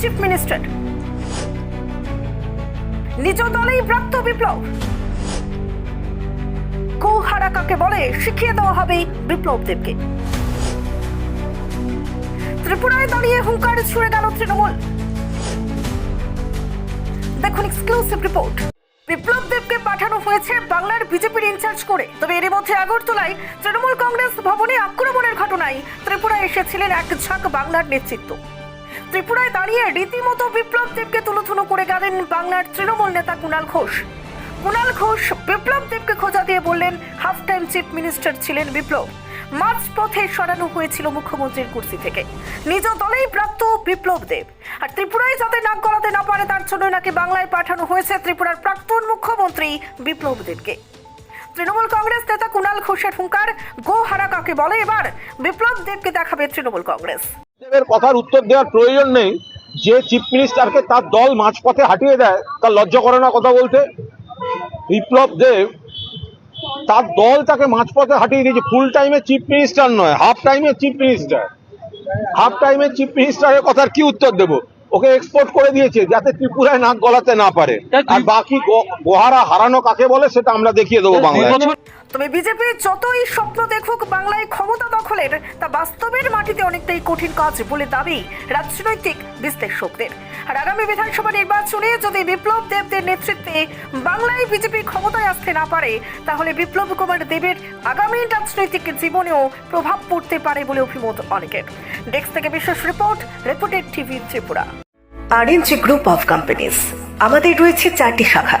Chief minister নিজ দলেই প্রাপ্ত বিপ্লব। কৌহারা কাকে বলে, শিখিয়ে দেওয়া হবে বিপ্লব দেবকে। ত্রিপুরায় দাঁড়িয়ে হুঙ্কার ছুড়ে গেল তৃণমূল। দেখুন এক্সক্লুসিভ রিপোর্ট বিপ্লব দেবকে পাঠানো হয়েছে বাংলার বিজেপির ইনচার্জ করে। তবে এর মধ্যে আগরতলায় তৃণমূল কংগ্রেস ভবনে আক্রমণের ঘটনায় ত্রিপুরায় এসেছিলেন এক ঝাঁক বাংলার নেতৃত্ব। ত্রিপুরায় দাঁড়িয়ে রীতিমতো বিপ্লব দেবকে তুলোধুলো করে গেলেন বাংলার তৃণমূল নেতা কুণাল ঘোষ। কুণাল ঘোষ বিপ্লব দেবকে খোঁজা দিয়ে বললেন হাফ টাইম চিফ মিনিস্টার ছিলেন বিপ্লব। মাঝ পথে সরানো হয়েছিল মুখ্যমন্ত্রীর কুর্সি থেকে। নিজ দলেই প্রাপ্ত বিপ্লব দেব। আর ত্রিপুরায় যাতে নাক গলাতে না পারে, তার জন্য নাকি বাংলায় পাঠানো হয়েছে ত্রিপুরার প্রাক্তন মুখ্যমন্ত্রী বিপ্লব দেবকে। তৃণমূল কংগ্রেস নেতা কুণাল ঘোষের হুঙ্কার গো হারা কাকে বলে? এবার বিপ্লব দেবকে দেখাবে তৃণমূল কংগ্রেস। দেবের কথার উত্তর দেওয়ার প্রয়োজন নেই। যে চিফ মিনিস্টারকে তার দল মাঝপথে হাঁটিয়ে দেয় তার লজ্জা করে না কথা বলতে। বিপ্লব দেব তার দল তাকে মাঝপথে হাঁটিয়ে দিয়েছে। ফুল টাইমে চিফ মিনিস্টার নয় হাফ টাইমে চিফ মিনিস্টার হাফ টাইমে চিফ মিনিস্টারের কথার কি উত্তর দেব? ওকে এক্সপোর্ট করে দিয়েছে যাতে ত্রিপুরায় নাক গলাতে না পারে। আর বাকি গোহারা হারানো কাকে বলে সেটা আমরা দেখিয়ে দেবো বাংলায়। তবে বিজেপি যতই স্বপ্ন দেখুক, বাংলায় ক্ষমতা দখলের, তা বাস্তবের মাটিতে অনেকটাই কঠিন কাজ বলে দাবি রাজনৈতিক বিশ্লেষকদের। আর আগামী বিধানসভা নির্বাচনে যদি বিপ্লব দেবদের নেতৃত্বে বাংলায় বিজেপি ক্ষমতায় আসতে না পারে, তাহলে বিপ্লব কুমার দেবের আগামী রাজনৈতিক জীবনেও প্রভাব পড়তে পারে বলে অভিমত অনেকের। ডেস্ক থেকে বিশেষ রিপোর্ট রিপোর্টেড টিভি ত্রিপুরা। আর আরএনজি গ্রুপ অফ কোম্পানিজ আমাদের রয়েছে চারটি শাখা।